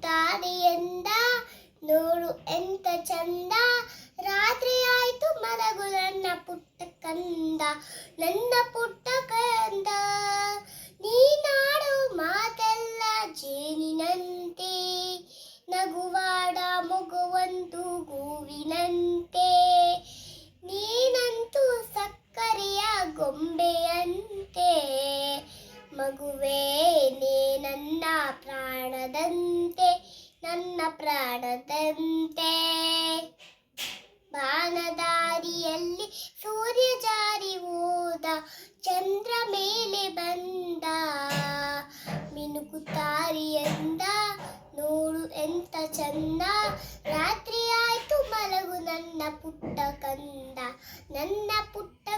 ತಾರೆಯಂದ ನೋಡು ಎಂತ ಚಂದ? ರಾತ್ರಿ ಆಯ್ತು ಮಲಗು ನನ್ನ ಪುಟ್ಟ ಕಂದ. ನನ್ನ ಪುಟ್ಟ ಕಂದ ನೀನಾಡು ಮಾತೆಲ್ಲ ಜೇನಿನಂತೆ. ನಗುವಾಡ ಮಗುವಂತು ಗೋವಿನಂತೆ ನೀನಂತೂ ಸಕ್ಕರೆಯ ಗೊಂಬೆಯಂತೆ. ಮಗುವೇ, ನೀ ನನ್ನ ಪ್ರಾಣದಂತೆ. ನನ್ನ ಪ್ರಾಣದಂತೆ. ಬಾನದಾರಿಯಲ್ಲಿ ಸೂರ್ಯ ಜಾರಿ ಹೋದ, ಚಂದ್ರ ಮೇಲೆ ಬಂದ. ಮಿನುಗುತ್ತಾರಿಯಂದ ನೋಡು ಎಂತ ಚಂದ. ರಾತ್ರಿ ಆಯ್ತು ಮಲಗು ನನ್ನ ಪುಟ್ಟ ಕಂದ, ನನ್ನ ಪುಟ್ಟ